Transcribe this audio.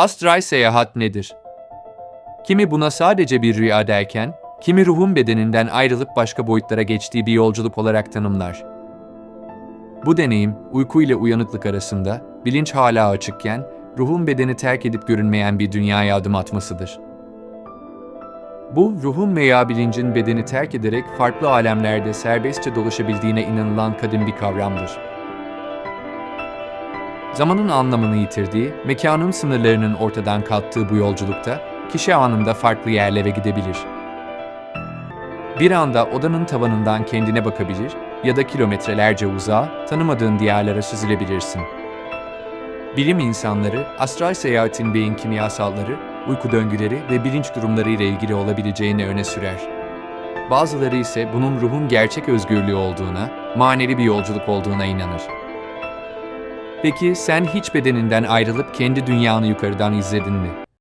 Astral seyahat nedir? Kimi buna sadece bir rüya derken, kimi ruhun bedeninden ayrılıp başka boyutlara geçtiği bir yolculuk olarak tanımlar. Bu deneyim, uyku ile uyanıklık arasında, bilinç hala açıkken, ruhun bedeni terk edip görünmeyen bir dünyaya adım atmasıdır. Bu, ruhun veya bilincin bedeni terk ederek farklı alemlerde serbestçe dolaşabildiğine inanılan kadim bir kavramdır. Zamanın anlamını yitirdiği, mekanın sınırlarının ortadan kalktığı bu yolculukta, kişi anında farklı yerlere gidebilir. Bir anda odanın tavanından kendine bakabilir ya da kilometrelerce uzağa, tanımadığın diyarlara süzülebilirsin. Bilim insanları, astral seyahatin beyin kimyasalları, uyku döngüleri ve bilinç durumları ile ilgili olabileceğini öne sürer. Bazıları ise bunun ruhun gerçek özgürlüğü olduğuna, manevi bir yolculuk olduğuna inanır. Peki sen hiç bedeninden ayrılıp kendi dünyanı yukarıdan izledin mi?